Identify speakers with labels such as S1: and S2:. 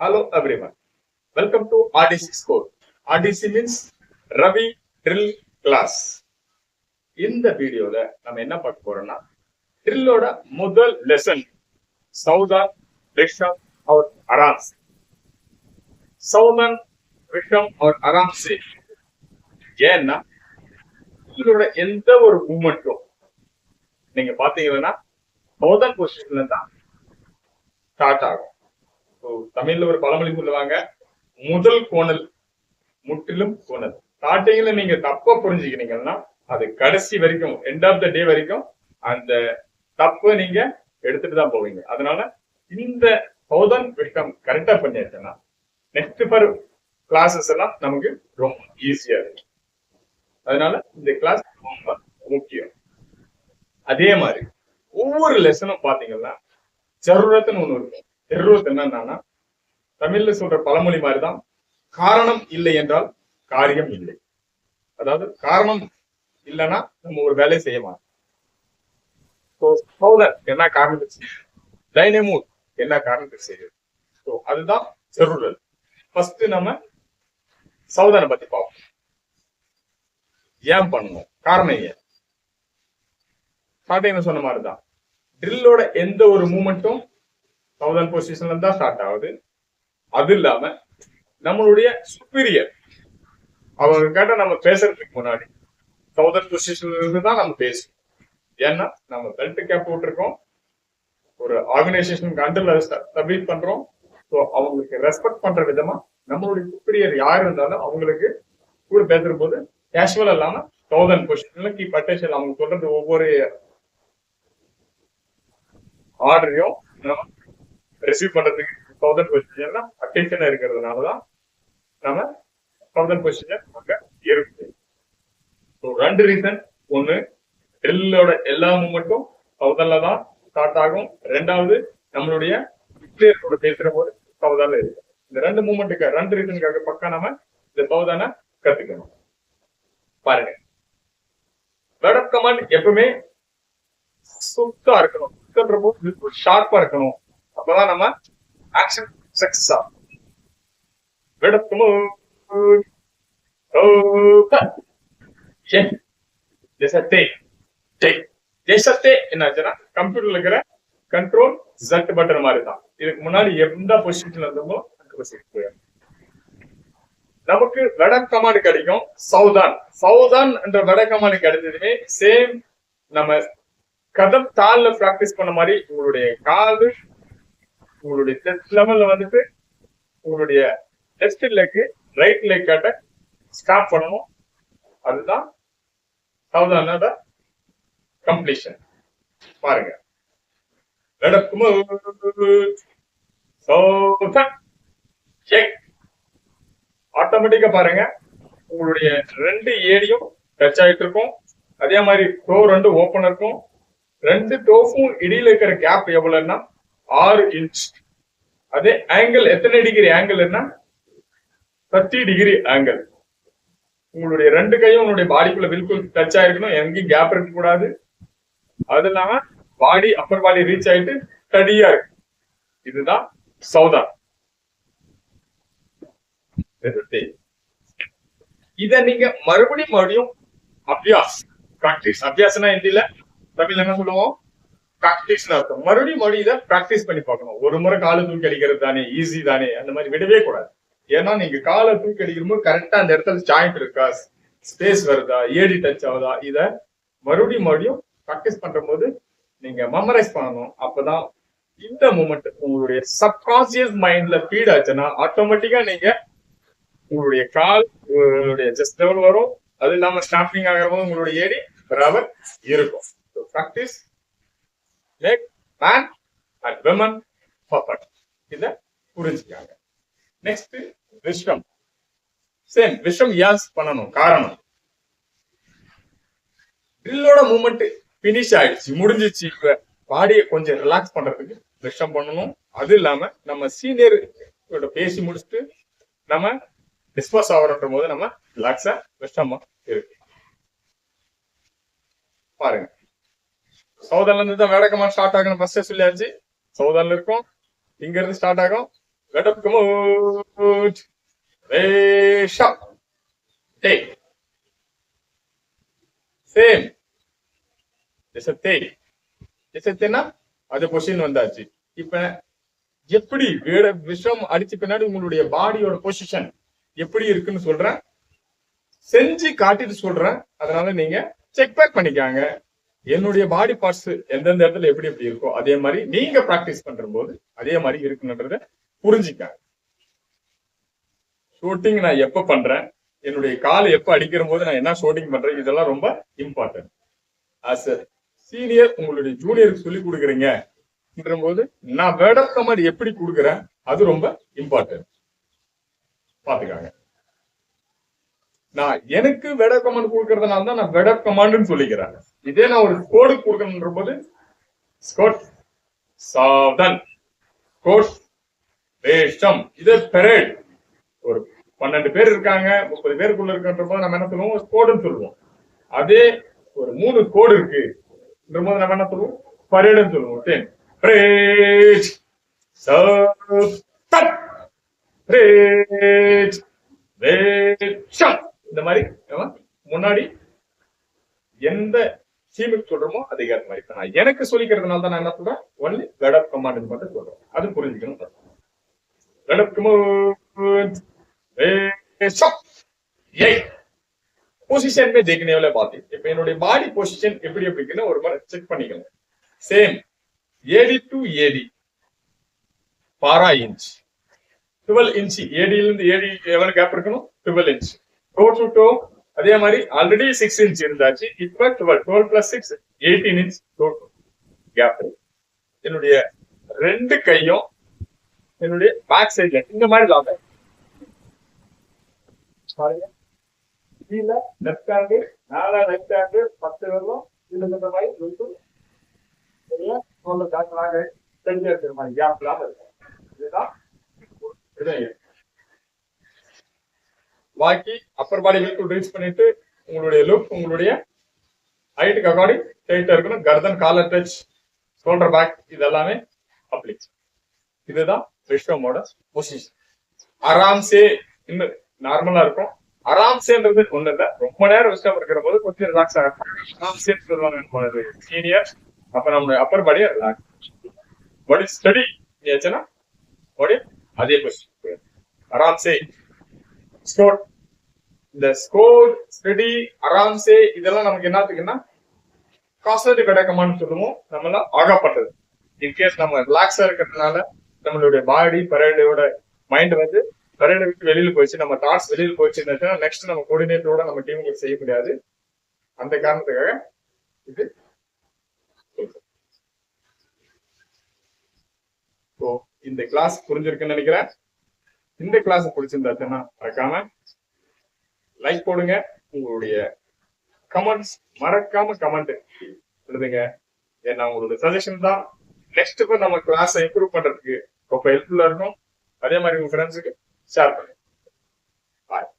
S1: Hello everyone. Welcome to RDC Score. RDC means Ravi Drill Class. இந்த வீடியோல நம்ம என்ன பார்க்க போறோம்னா ட்ரில்லோட முதல் லெசன் சவுதர்ன் ரிஷம் அவர் அராம்சி சவுதர்ன் ரிஷம் அவர் அராம்சி ஏன்னா ட்ரில்லோட எந்த ஒரு மூமெண்ட்டும் நீங்க பாத்தீங்கன்னா சவுதர்ன் பொசிஷன்ல தான் ஸ்டார்ட் ஆகும் தமிழ்ல ஒரு பழமொழி சொல்லுவாங்க முதல் கோணல் முற்றிலும் கோணல். ஸ்டார்டிங்ல நீங்க தப்பா புரிஞ்சுக்கிறீங்கன்னா அது கடைசி வரைக்கும் எண்ட் ஆஃப் த டே வரைக்கும் அந்த தப்பை நீங்க எடுத்துட்டு தான் போவீங்க. அதனால இந்த சௌதன் விஷயம் கரெக்டா பண்ணியாச்சுன்னா நெக்ஸ்ட் பர் கிளாஸஸ் எல்லாம் நமக்கு ரொம்ப ஈஸியா இருக்கும் அதனால இந்த கிளாஸ் ரொம்ப முக்கியம். அதே மாதிரி ஒவ்வொரு லெசனும் பாத்தீங்கன்னா ஜருரத்துன்னு ஒண்ணு இருக்கும். தெருவத்து என்னன்னா தமிழ்ல சொல்ற பழமொழி மாதிரிதான் காரணம் இல்லை என்றால் காரியம் இல்லை. அதாவது காரணம் இல்லைன்னா நம்ம ஒரு வேலையை செய்ய மாட்டோம். என்ன காரணத்துக்கு டைனமோ என்ன காரணத்துக்கு செய்யுது ஸோ அதுதான் ஜருரல் ஃபர்ஸ்ட் நம்ம சௌதனை பத்தி பார்ப்போம். ஏன் பண்ணணும் காரணம் ஏன்? ஸ்டார்டிங்ல சொன்ன மாதிரிதான். ட்ரில்லோட எந்த ஒரு மூமெண்ட்டும் சவுதர்ன் பொசிஷன்ல இருந்தா ஸ்டார்ட் ஆகுது. அது இல்லாம நம்மளுடைய சுப்பீரியர் அவங்க கேட்ட நம்ம பேசுறதுக்கு முன்னாடி சவுதர்ன் பொசிஷன்ல இருந்து தான் நம்ம பேசுவோம் ஏன்னா நம்ம பெல்ட் கேப் போட்டிருக்கோம். ஒரு ஆர்கனைசேஷனுக்கு அண்டர்ல சப்மிட் பண்றோம். ஸோ அவங்களுக்கு ரெஸ்பெக்ட் பண்ற விதமா நம்மளுடைய சுப்பீரியர் யார் இருந்தாலும் அவங்களுக்கு கூட பேசுற போது கேஷுவல் இல்லாம சவுதர்ன் பொசிஷன்ல கீப் பட்டேஷன் அவங்க சொல்றது ஒவ்வொரு ஆர்டரையும் நம்ம ரிசீவ் பண்றதுக்கு தௌசண்ட் பொசிஷன்ல அட்டென்ஷன் இருக்கிறதுனாலதான் நம்ம தௌசண்ட் பொசிஷன் அங்க இருக்கு ரெண்டு ரீசன் ஒண்ணு ட்ரில்லோட எல்லா மூமெண்ட்டும் தௌசண்ட்ல தான் ஸ்டார்ட் ஆகும். ரெண்டாவது நம்மளுடைய பிளேயரோட பேசுற போது தௌசண்ட்ல இருக்கு. இந்த ரெண்டு மூமெண்ட்டுக்கு ரெண்டு ரீசனுக்காக பக்கம் நம்ம இந்த தௌசண்ட கத்துக்கணும். பாருங்க. வேர்ட் கமாண்ட் எப்பவுமே சுத்தா இருக்கணும். சுத்தன்றப்போ ஷார்ப்பா இருக்கணும். அப்பதான் நம்ம ஆக்ஷன் சக்சஸ் ஆகும் விடத்துமோ ஜெசத்தே என்னாச்சுன்னா கம்ப்யூட்டர்ல இருக்கிற கண்ட்ரோல் ஜட் பட்டன் மாதிரி தான் இதுக்கு முன்னாடி எந்த பொசிஷன்ல இருந்தோமோ அந்த பொசிஷன் போயிடும். நமக்கு வட கமாண்ட் கிடைக்கும் சவுதான். சவுதான் என்ற வட கமாண்ட் கிடைச்சதுமே சேம் நம்ம கதம் தாள்ல பிராக்டிஸ் பண்ண மாதிரி உங்களுடைய காது உங்களுடைய டெஸ்ட் லெவல்ல வந்துட்டு உங்களுடைய டெஸ்ட் லெக்கு ரைட் லெக் கட்ட ஸ்டாப் பண்ணணும். அதுதான் சவுதானோட கம்ப்ளீஷன் பாருங்க. நடக்குமோ ஆட்டோமேட்டிக்கா பாருங்க. உங்களுடைய ரெண்டு ஏடியும் டச் ஆயிட்டு இருக்கும். அதே மாதிரி டோ ரெண்டு ஓப்பன் இருக்கும். ரெண்டு டோஃபும் இடையில இருக்கிற கேப் எவ்வளவுன்னா ஆறு இன்ச் அதே ஆங்கிள் எத்தனை டிகிரி ஆங்கிள்னா தேர்ட்டி டிகிரி ஆங்கிள் உங்களுடைய ரெண்டு கையும் உங்களுடைய பாடிக்குள்ள பில்குல் டச் ஆயிருக்கணும். எங்கேயும் கேப் இருக்க கூடாது அது இல்லாம பாடி அப்பர் பாடி ரீச் ஆயிட்டு ஸ்டடியா இருக்கு. இதுதான் சௌதா இத நீங்க மறுபடியும் மறுபடியும் அபியாஸ். பிராக்டிஸ் அபியாசனா ஹிந்தில தமிழ் என்ன சொல்லுவோம்? பிராக்டிஸ் அர்த்தம் மறுபடியும் மறுபடியும் இதை பிராக்டிஸ் பண்ணி பார்க்கணும். ஒரு முறை காலை தூக்கி அடிக்கிறது தானே ஈஸி தானே அந்த மாதிரி விடவே கூடாது. ஏன்னா நீங்க காலை தூக்கி அடிக்கும் போது கரெக்டா அந்த இடத்துல ஜாயிண்ட் இருக்கா? ஸ்பேஸ் வருதா? ஏடி டச் ஆகுதா? இத மறுபடியும் மறுபடியும் ப்ராக்டிஸ் பண்ற போது நீங்க மெமரைஸ் பண்ணணும். அப்பதான் இந்த மூமெண்ட் உங்களுடைய சப்கான்சியஸ் மைண்ட்ல ஃபீட் ஆச்சுன்னா ஆட்டோமேட்டிக்கா நீங்க உங்களுடைய கால் உங்களுடைய ஜஸ்ட் லெவல் வரும். அது இல்லாம ஸ்டாப்பிங் ஆகிற போது உங்களுடைய ஏடி பராபர் இருக்கும் practice make man and women perfect இத புரிஞ்சுக்காங்க. நெக்ஸ்ட் விஸ்வம் சேம் விஸ்வம் யாஸ் பண்ணணும். காரணம். ட்ரில்லோட மூமெண்ட் பினிஷ் ஆயிடுச்சு முடிஞ்சிச்சு. பாடியை கொஞ்சம் ரிலாக்ஸ் பண்றதுக்கு விஷம் பண்ணணும். அது இல்லாம நம்ம சீனியர் பேசி முடிச்சுட்டு நம்ம டிஸ்போஸ் ஆகிறன்ற போது நம்ம ரிலாக்ஸா விஷமா இருக்கு. பாருங்க. சௌதன்ல இருந்து தான் வேடக்கமா ஸ்டார்ட் ஆகணும். ஃபர்ஸ்டே சொல்லியாச்சு. சௌதன்ல இருக்கும். இங்க இருந்து ஸ்டார்ட் ஆகும். Get ரேஷா. டேய். சேம். Raise up. அது பொசிஷன் வந்தாச்சு. இப்ப எப்படி வேட விஷம் அடிச்ச பின்னாடி உங்களுடைய பாடியோட பொசிஷன் எப்படி இருக்குன்னு சொல்றேன். செஞ்சு காட்டிட்டு சொல்றேன். அதனால நீங்க செக் பேக் பண்ணிக்காங்க. என்னுடைய பாடி பார்ட்ஸ் எந்தெந்த இடத்துல எப்படி எப்படி இருக்கோ அதே மாதிரி நீங்க ப்ராக்டிஸ் பண்ற போது அதே மாதிரி இருக்குன்றத புரிஞ்சுக்காங்க. ஷூட்டிங் நான் எப்ப பண்றேன்? என்னுடைய கால் எப்ப அடிக்கிற போது நான் என்ன ஷூட்டிங் பண்றேன்? இதெல்லாம் ரொம்ப இம்பார்ட்டன்ட் ஆஸ் சீனியர் உங்களுடைய ஜூனியருக்கு சொல்லி கொடுக்குறீங்க போது நான் வேர்ட் மாதிரி கமாண்ட் எப்படி கொடுக்குறேன்? அது ரொம்ப இம்பார்ட்டன்ட் பாத்துக்காங்க நான் எனக்கு வெட கமாண்ட் கொடுக்கறதுனால தான் நான் வெட கமாண்டுன்னு சொல்லிக்கிறேன் இதே நான் ஒரு கோடு கொடுக்கணுன்ற போது ஸ்கோட் சாவதன். கோட் வேஷம். இது பெரேட் ஒரு பன்னெண்டு பேர் இருக்காங்க முப்பது பேருக்குள்ள இருக்கின்ற போது நம்ம என்ன சொல்லுவோம்? கோடுன்னு சொல்லுவோம். அதே ஒரு மூணு கோடு இருக்கு. போது நம்ம என்ன சொல்லுவோம்? பரேடுன்னு சொல்லுவோம். டென் பிரேட் சப் பிரேட் வேஷம். இந்த மாதிரி முன்னாடி எந்த டீமுக்கு சொல்றோமோ அதுக்கு ஏற்ற மாதிரி இப்ப நான் எனக்கு சொல்லிக்கிறதுனால தான் நான் என்ன சொல்றேன் ஒன்லி கடப் கமாண்ட் மட்டும் சொல்றேன் அது புரிஞ்சுக்கணும் கடப் कमांड ஏய் பொசிஷன் में देखने वाले बात है இப்ப என்னுடைய பாடி பொசிஷன் எப்படி எப்படி இருக்குன்னு ஒரு முறை செக் பண்ணிக்கணும் சேம் ஏடி டு ஏடி பாரா இன்ச் டுவெல் இன்ச் ஏடியில இருந்து ஏடி எவ்வளவு கேப் இருக்கணும் twelve inch toe to toe அதே மாதிரி ஆல்ரெடி சிக்ஸ் இன்ச் இருந்தாச்சு. இப்ப twelve twelve plus six eighteen inch total gap என்னுடைய ரெண்டு கையும் என்னுடைய பேக் சைட்ல இந்த மாதிரி லாபம் பாருங்க. கீழே லெஃப்ட் ஹேண்டு மேல ரைட் ஹேண்டு பத்து வெள்ளம் இதுல இந்த மாதிரி ரெண்டு சரியா? சொல்ல காட்டுறாங்க தெரிஞ்சு மாதிரி கேப் இல்லாம இருக்கும் இதுதான் வாக்கி பாக்கி அப்பர் பாடி பில்குல் ரீச் பண்ணிட்டு உங்களுடைய லுக் உங்களுடைய ஹைட்டுக்கு அக்கார்டிங் டைட்டா இருக்கணும். கர்தன் காலர் டச் ஷோல்டர் பேக் இதெல்லாமே அப்ளிக் இதுதான் விஸ்வமோட பொசிஷன் ஆராம்சே இன்னும் நார்மலா இருக்கும். ஆராம்சேன்றது ஒண்ணு இல்ல. ரொம்ப நேரம் விஸ்டம் இருக்கிற போது கொஞ்சம் ரிலாக்ஸ் ஆகும் ஆராம்சே சீனியர் அப்ப நம்ம அப்பர் பாடியை ரிலாக்ஸ் பாடி ஸ்டடி ஏச்சுன்னா பாடி அதே பொசிஷன் ஆராம்சே ஸ்கோர் இந்த ஸ்கோர் ஸ்டடி அராம்சே இதெல்லாம் நமக்கு என்னத்துக்குன்னா காஸ்மெட்டிக் கிடைக்குமான்னு சொல்லுவோம். நம்மள ஆகப்பட்டது. இன்கேஸ் நம்ம ரிலாக்ஸா இருக்கிறதுனால நம்மளுடைய பாடி பரேடோட மைண்ட் வந்து பரேடை விட்டு வெளியில போயிடுச்சு நம்ம தாட்ஸ் வெளியில போயிடுச்சுன்னா நெக்ஸ்ட் நம்ம கோஆர்டினேட்டரோட நம்ம டீமுக்கு செய்ய முடியாது. அந்த காரணத்துக்காக இது ஓ இந்த கிளாஸ் புரிஞ்சிருக்குன்னு நினைக்கிறேன். இந்த கிளாஸ் பிடிச்சிருந்தாச்சுன்னா மறக்காம லைக் போடுங்க. உங்களுடைய கமெண்ட்ஸ் மறக்காம கமெண்ட் எழுதுங்க. ஏன்னா உங்களுடைய சஜஷன் தான். நெக்ஸ்ட் இப்போ நம்ம கிளாஸை இம்ப்ரூவ் பண்றதுக்கு ரொம்ப ஹெல்ப்ஃபுல்லா இருக்கும். அதே மாதிரி உங்க ஃப்ரெண்ட்ஸுக்கு ஷேர் பண்ணுங்க. பாய்